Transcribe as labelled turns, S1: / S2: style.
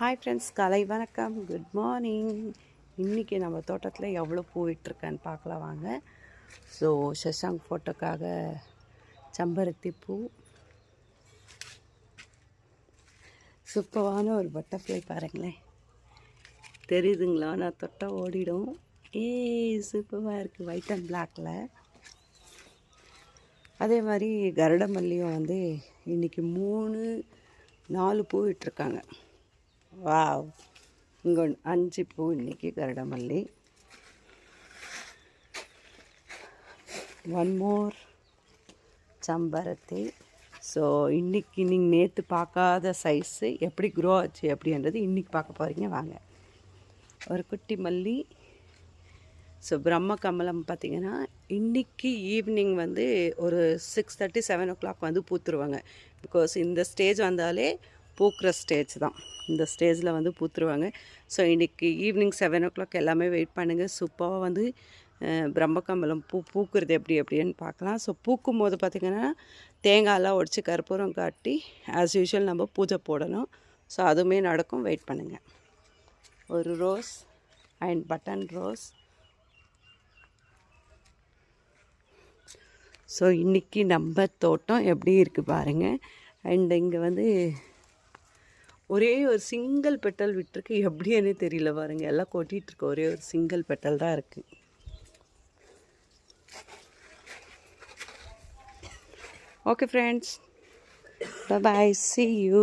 S1: Hi friends கலை வணக்கம். Good morning இன்றைக்கி நம்ம தோட்டத்தில் எவ்வளோ பூ விட்டுருக்கேன்னு பார்க்கலாம் வாங்க. ஸோ சஷாங் ஃபோட்டோக்காக செம்பருத்தி பூ. சூப்பரான ஒரு பட்டர்ஃப்ளை பாருங்களேன். தெரியுதுங்களா? நான் தொட்டால் ஓடிடும். ஏ சூப்பராக இருக்குது ஒயிட் அண்ட் பிளாக்கில் அதே மாதிரி கருடமல்லியும் வந்து இன்றைக்கி மூணு நாலு பூ விட்டுருக்காங்க. வாவ். இங்கே அஞ்சு பூ இன்றைக்கி கருட மல்லி ஒன் மோர் சம்பரத்தி. ஸோ இன்றைக்கி நீங்கள் நேற்று பார்க்காத சைஸு எப்படி க்ரோ ஆச்சு அப்படின்றது இன்றைக்கி பார்க்க போகிறீங்க வாங்க. ஒரு குட்டி மல்லி. ஸோ பிரம்ம கமலம் பார்த்திங்கன்னா இன்றைக்கி ஈவினிங் வந்து ஒரு six thirty seven o'clock வந்து பூத்துருவாங்க. பிகாஸ் இந்த ஸ்டேஜ் வந்தாலே பூக்கிற ஸ்டேஜ் தான். இந்த ஸ்டேஜில் வந்து பூத்துருவாங்க. ஸோ இன்றைக்கி ஈவினிங் செவன் ஓ கிளாக் எல்லாமே வெயிட் பண்ணுங்கள் சூப்பராக வந்து பிரம்மக்கம்பளம் பூ பூக்கிறது எப்படி எப்படின்னு பார்க்கலாம். ஸோ பூக்கும் போது பார்த்திங்கன்னா தேங்காயெல்லாம் உடச்சி கற்பூரம் காட்டி ஆஸ் யூஷுவல் நம்ம பூஜை போடணும். ஸோ அதுவுமே நடக்கும். வெயிட் பண்ணுங்கள் ஒரு rose and button rose so இன்றைக்கி நம்ம தோட்டம் எப்படி இருக்குது பாருங்கள் அண்ட் இங்கே வந்து ஒரே ஒரு சிங்கிள் பெட்டல் விட்டுருக்கு. எப்படின்னு தெரியல பாருங்க. எல்லாம் கொட்டிகிட்டு இருக்கு ஒரே ஒரு சிங்கிள் பெட்டல் தான் இருக்குது okay friends bye see you